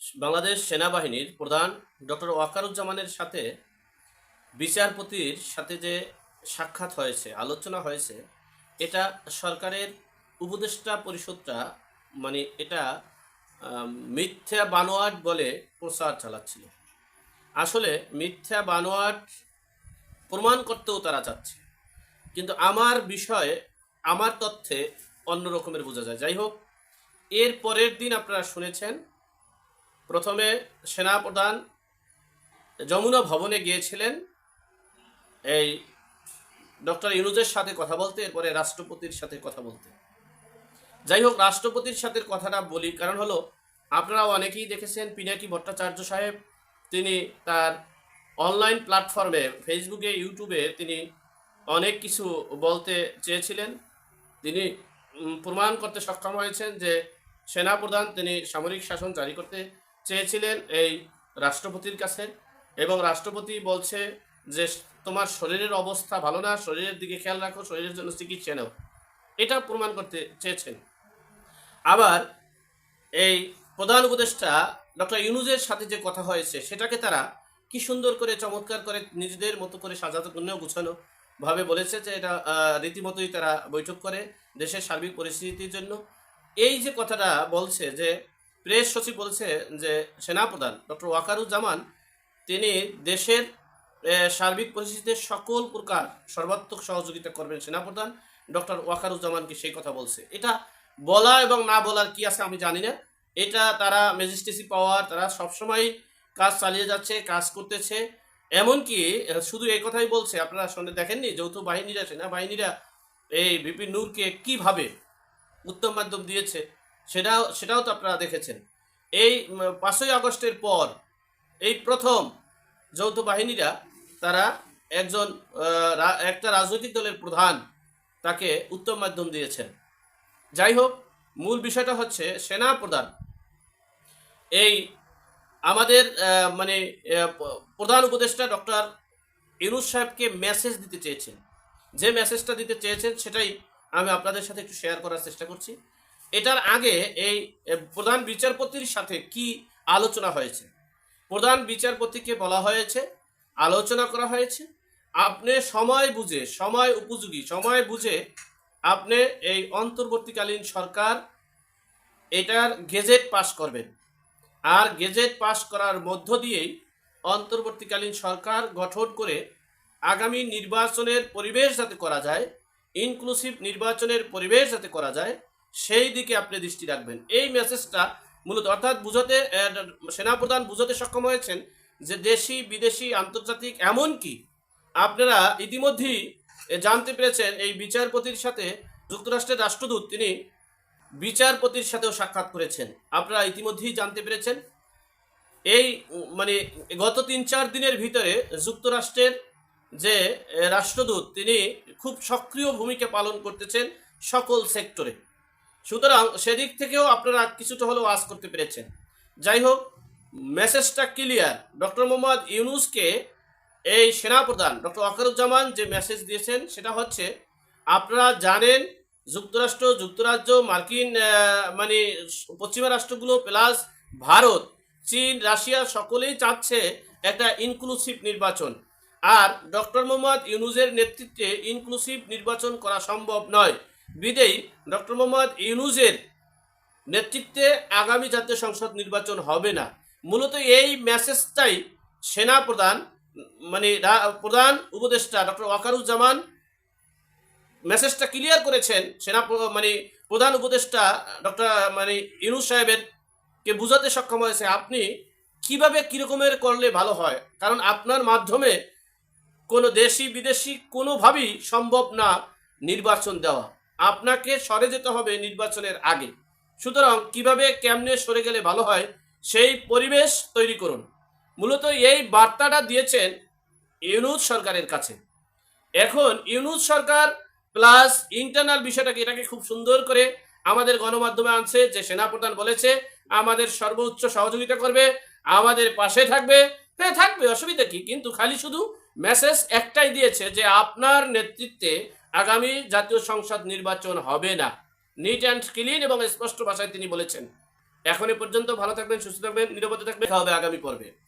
বাংলাদেশ সেনাবাহিনীর প্রধান ডক্টর ওয়াকারুজ্জামানের সাথে বিচারপতির সাথে যে সাক্ষাৎ হয়েছে, আলোচনা হয়েছে, এটা সরকারের উপদেষ্টা পরিষদটা মানে এটা মিথ্যা বানোয়াট বলে প্রচার চালাচ্ছিল। আসলে মিথ্যা বানোয়াট প্রমাণ করতেও তারা চাচ্ছে। কিন্তু আমার বিষয়ে, আমার তথ্যে অন্য রকমের বোঝা যায়। যাই হোক, এর পরের দিন আপনারা শুনেছেন প্রথমে সেনাপ্রধান যমুনা ভবনে গিয়েছিলেন। এই ডক্টর ইউনুজের সাথে কথা বলতে, এরপরে রাষ্ট্রপতির সাথে কথা বলতে। যাই হোক, রাষ্ট্রপতির সাথে কথাটা বলি, কারণ হলো আপনারা অনেকেই দেখেছেন পিনাকি ভট্টাচার্য সাহেব, তিনি তার অনলাইন প্ল্যাটফর্মে, ফেসবুকে, ইউটিউবে তিনি অনেক কিছু বলতে চেয়েছিলেন। তিনি প্রমাণ করতে সক্ষম হয়েছেন যে সেনাপ্রধান তিনি সামরিক শাসন জারি করতে চেয়েছিলেন এই রাষ্ট্রপতির কাছে এবং রাষ্ট্রপতি বলছে যে, তোমার শরীরের অবস্থা ভালো না, শরীরের দিকে খেয়াল রাখো, শরীরের জন্য চিকিৎসা নাও। এটা প্রমাণ করতে চেয়েছেন। আবার এই প্রধান উপদেষ্টা ডক্টর ইউনুজের সাথে যে কথা হয়েছে, সেটাকে তারা কি সুন্দর করে, চমৎকার করে নিজেদের মতো করে সাজাতে পূর্ণ গুছানো ভাবে বলেছে যে, এটা রীতিমতোই তারা বৈঠক করে দেশের সার্বিক পরিস্থিতির জন্য। এই যে কথাটা বলছে যে প্রেস সচিব বলছে যে সেনাপ্রধান ডক্টর ওয়াকারুজ্জামান, তিনি দেশের সার্বিক পরিস্থিতিতে সকল প্রকার সর্বাত্মক সহযোগিতা করবেন সেনাপ্রধান ডক্টর ওয়াকারুজ্জামানকে সেই কথা বলছে। এটা বলা এবং না বলার কি আছে আমি জানি না। এটা তারা ম্যাজিস্ট্রেসি পাওয়ার, তারা সবসময় কাজ চালিয়ে যাচ্ছে, কাজ করতেছে। এমনকি শুধু এই কথাই বলছে, আপনারা শুনে দেখেননি যৌথ বাহিনীরা, সেনাবাহিনীরা এই বিপিন নূরকে কীভাবে উত্তম মাধ্যম দিয়েছে? সেটাও সেটাও তো আপনারা দেখেছেন। এই পাঁচই আগস্টের পর এই প্রথম যৌথ বাহিনীরা তারা একজন একটা রাজনৈতিক দলের প্রধান তাকে উত্তম মাধ্যম দিয়েছেন। যাই হোক, মূল বিষয়টা হচ্ছে সেনা প্রধান। এই আমাদের মানে প্রধান উপদেষ্টা ডক্টর ইউনুস সাহেবকে মেসেজ দিতে চেয়েছেন। যে মেসেজটা দিতে চেয়েছেন সেটাই আমি আপনাদের সাথে একটু শেয়ার করার চেষ্টা করছি। এটার আগে এই প্রধান বিচারপতির সাথে কি আলোচনা হয়েছে? প্রধান বিচারপতিকে বলা হয়েছে, আলোচনা করা হয়েছে। আপনি সময় বুঝে, সময় উপযোগী, সময় বুঝে আপনি এই অন্তর্বর্তীকালীন সরকার এটার গেজেট পাশ করবেন। আর গেজেট পাশ করার মধ্য দিয়েই অন্তর্বর্তীকালীন সরকার গঠন করে আগামী নির্বাচনের পরিবেশ যাতে করা যায় ইনক্লুসিভ নির্বাচনের পরিবেশ যাতে করা যায় সেই দিকে আপনি দৃষ্টি রাখবেন। এই মেসেজটা মূলত অর্থাৎ বুঝাতে সেনাপ্রধান বুঝাতে সক্ষম হয়েছেন যে দেশি, বিদেশি, আন্তর্জাতিক এমনকি আপনারা ইতিমধ্যেই জানতে পেরেছেন এই বিচারপতির সাথে যুক্তরাষ্ট্রের রাষ্ট্রদূত তিনি বিচারপতির সাথেও সাক্ষাৎ করেছেন। আপনারা ইতিমধ্যেই জানতে পেরেছেন। এই মানে গত তিন চার দিনের ভিতরে যুক্তরাষ্ট্রের যে রাষ্ট্রদূত তিনি খুব সক্রিয় ভূমিকা পালন করতেছেন সকল সেক্টরে। সুতরাং সেদিক থেকেও আপনারা কিছুটা হলেও আজ করতে পেরেছেন। যাই হোক, মেসেজটা ক্লিয়ার। ডক্টর মোহাম্মদ ইউনুসকে এই সেনাপ্রধান ডক্টর আকারুজ্জামান যে মেসেজ দিয়েছেন, সেটা হচ্ছে, আপনারা জানেন যুক্তরাষ্ট্র, যুক্তরাজ্য, মার্কিন মানে পশ্চিমা রাষ্ট্রগুলো প্লাস ভারত, চীন, রাশিয়া সকলেই চাচ্ছে একটা ইনক্লুসিভ নির্বাচন। আর ডক্টর মোহাম্মদ ইউনুজের নেতৃত্বে ইনক্লুসিভ নির্বাচন করা সম্ভব নয়। বিদেই ডক্টর মোহাম্মদ ইউনুজের নেতৃত্বে আগামী জাতীয় সংসদ নির্বাচন হবে না। মূলত এই মেসেজটাই সেনা প্রধান মানে প্রধান উপদেষ্টা ডক্টর ওয়াকারুজ্জামান মেসেজটা ক্লিয়ার করেছেন। সেনা মানে প্রধান উপদেষ্টা ডক্টর মানে ইউনুস সাহেবের কে বুঝাতে সক্ষম হয়েছে আপনি কীভাবে, কীরকমের করলে ভালো হয়? কারণ আপনার মাধ্যমে কোনো দেশি বিদেশি কোনোভাবেই সম্ভব না নির্বাচন দেওয়া। আপনাকে সরে যেতে হবে নির্বাচনের আগে। সুতরাং কীভাবে কেমনে সরে গেলে ভালো হয়, সেই পরিবেশ তৈরি করুন। মূলত এই বার্তাটা দিয়েছেন ইউনুস সরকারের কাছে। এখন ইউনুস সরকার প্লাস ইন্টারনাল বিষয়টাকে এটাকে খুব সুন্দর করে আমাদের গণমাধ্যমে আনছে, যে সেনাপ্রধান বলেছে, আমাদের সর্বোচ্চ সহযোগিতা করবে, আমাদের পাশে থাকবে। হ্যাঁ থাকবে, অসুবিধা কি? কিন্তু খালি শুধু মেসেজ একটাই দিয়েছে যে আপনার নেতৃত্বে আগামী জাতীয় সংসদ নির্বাচন হবে না। নিট অ্যান্ড ক্লিন এবং স্পষ্ট ভাষায় তিনি বলেছেন। এখন পর্যন্ত ভালো থাকবেন, সুস্থ থাকবেন, নিরাপদে থাকবেন। হবে আগামী পর্বে।